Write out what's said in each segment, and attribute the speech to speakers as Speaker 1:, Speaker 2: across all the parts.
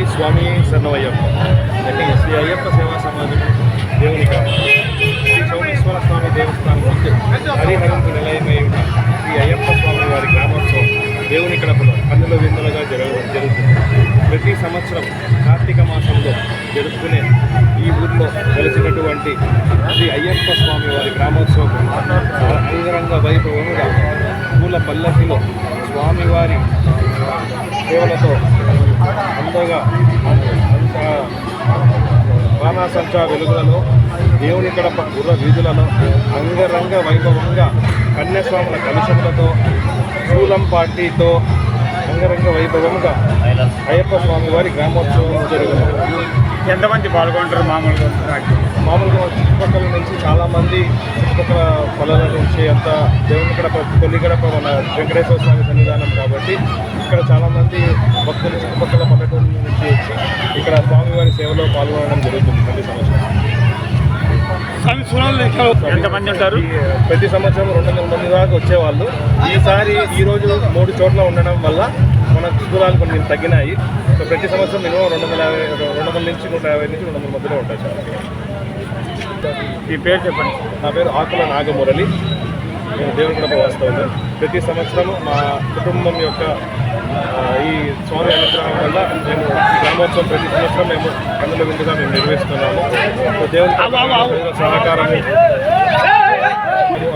Speaker 1: శ్రీ స్వామి శరణవయ్యప్ప అంటే శ్రీ అయ్యప్ప సేవా సమాజం దేవుని శ్రీ సోమేశ్వర స్వామి దేవస్థానం ముందు హరిహరంకు నిలయమై ఉన్న శ్రీ అయ్యప్ప స్వామి వారి గ్రామోత్సవం దేవుని కడపలో కన్నుల విందులుగా జరగ జరుగుతుంది. ప్రతి సంవత్సరం కార్తీక మాసంలో జరుపుకునే ఈ ఊర్లో వెలిసినటువంటి శ్రీ అయ్యప్ప స్వామి వారి గ్రామోత్సవం అంగరంగ వైభవముగా పూల పల్లకిలో స్వామివారి సేవలతో అందగా అంత బాణాసంచా వెలుగులలో దేవుని కడప గుర్ర వీధులలో అంగరంగ వైభవంగా కన్యాస్వాముల కలుషములతో శూలం పార్టీతో అంగరంగ వైభవంగా అయ్యప్ప స్వామి వారి గ్రామోత్సవం జరుగుతుంది
Speaker 2: ఎంతమంది పాల్గొంటారు మామూలుగా?
Speaker 1: మామూలుగా చుట్టుపక్కల నుంచి చాలామంది చుట్టుపక్కల పొలాల నుంచి అంత దేవుని గడప తొలి గడప మన వెంకటేశ్వర స్వామి సన్నిధానం కాబట్టి ఇక్కడ చాలామంది భక్తులు చుట్టుపక్కల పల్లెటూరు నుంచి వచ్చి ఇక్కడ స్వామివారి సేవలో పాల్గొనడం జరుగుతుంది ప్రతి సంవత్సరం.
Speaker 2: ఎంతమంది ఉంటారు?
Speaker 1: ఈ ప్రతి సంవత్సరం రెండు వందల మంది దాకా వచ్చేవాళ్ళు. ఈసారి ఈ రోజు మూడు చోట్ల ఉండడం వల్ల మన దూరాలు కొన్ని తగ్గినాయి. సో ప్రతి సంవత్సరం మినిమం రెండు వందల యాభై రెండు వందల నుంచి నూట యాభై నుంచి రెండు వందల మధ్యలో ఉంటాయి సార్
Speaker 2: ఈ పేరు చెప్పండి.
Speaker 1: నా పేరు ఆకుల నాగమురళి. నేను దేవునిగడప వాస్తవంగా ప్రతి సంవత్సరం మా కుటుంబం యొక్క ఈ స్వామి అనుగ్రహం వల్ల మేము గ్రామోత్సవం ప్రతి సంవత్సరం మేము కన్నుల విందుగా మేము నిర్వహిస్తున్నాము. సో దేవుని కృప, సహకారం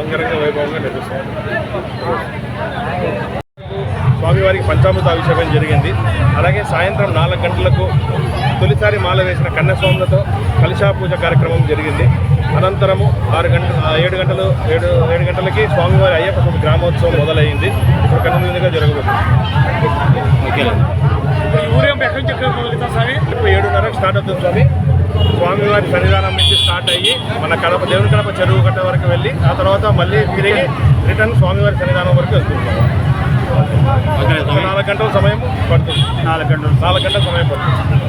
Speaker 1: అంగరంగ వైభవంగా నిర్వహిస్తున్నాము. స్వామివారికి పంచామృత అభిషేకం జరిగింది. అలాగే సాయంత్రం నాలుగు గంటలకు తొలిసారి మాల వేసిన కన్యస్వాములతో కలశా పూజ కార్యక్రమం జరిగింది. అనంతరము ఆరు గంట ఏడు గంటలు ఏడు ఏడు గంటలకి స్వామివారి అయ్యప్ప స్వామి గ్రామోత్సవం మొదలైంది. ఇప్పుడు కన్నులుగా జరగబోతుంది.
Speaker 2: స్వామి?
Speaker 1: ఇప్పుడు ఏడున్నరకు స్టార్ట్ అవుతుంది స్వామి. స్వామివారి సన్నిధానం నుంచి స్టార్ట్ అయ్యి మన కడప దేవుని కడప చెరువు కట్ట వరకు వెళ్ళి ఆ తర్వాత మళ్ళీ తిరిగి రిటర్న్ స్వామివారి సన్నిధానం వరకు వెళ్తుంది. నాలుగు గంటల సమయం పడుతుంది.
Speaker 2: నాలుగు గంటలు
Speaker 1: నాలుగు గంటల సమయం పడుతుంది.